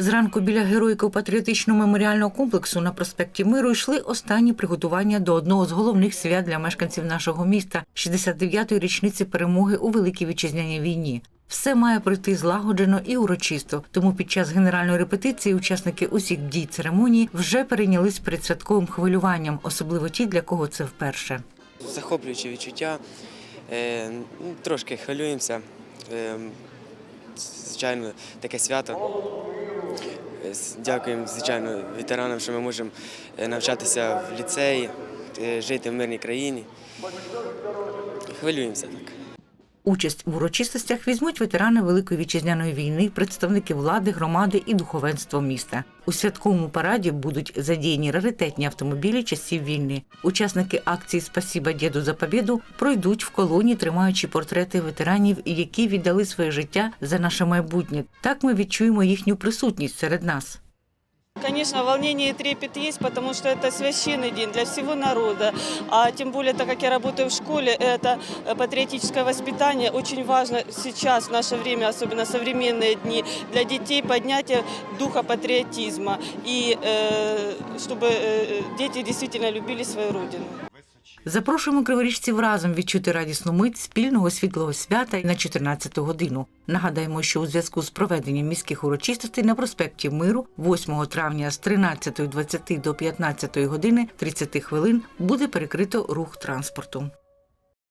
Зранку біля героїко-патріотичного меморіального комплексу на проспекті Миру йшли останні приготування до одного з головних свят для мешканців нашого міста 69-ї річниці перемоги у Великій Вітчизняній війні. Все має пройти злагоджено і урочисто. Тому під час генеральної репетиції учасники усіх дій церемонії вже перейнялись передсвятковим хвилюванням, особливо ті, для кого це вперше. захоплюючі відчуття. Е, ну, Трошки хвилюємося. Е, Звичайно, таке свято. Дякуємо, звичайно, ветеранам, що ми можемо е, навчатися в ліцеї, е, жити в мирній країні. Хвилюємося так. Участь в урочистостях візьмуть ветерани Великої вітчизняної війни, представники влади, громади і духовенство міста. У святковому параді будуть задіяні раритетні автомобілі часів війни. Учасники акції Спасіба діду за побіду пройдуть в колоні, тримаючи портрети ветеранів, які віддали своє життя за наше майбутнє. Так ми відчуємо їхню присутність серед нас. Конечно, волнение и трепет есть, потому что это священный день для всего народа. А тем более, так как я работаю в школе, это э, патриотическое воспитание очень важно сейчас, в наше время, особенно современные дни, для детей поднятие духа патриотизма. И э, чтобы э, дети действительно любили свою родину. Запрошуємо криворіжців разом відчути радісну мить спільного світлого свята на 14 годину. Нагадаємо, що у зв'язку з проведенням міських урочистостей на проспекті Миру 8 травня з 13.20 до 15 години 30 хвилин буде перекрито рух транспорту.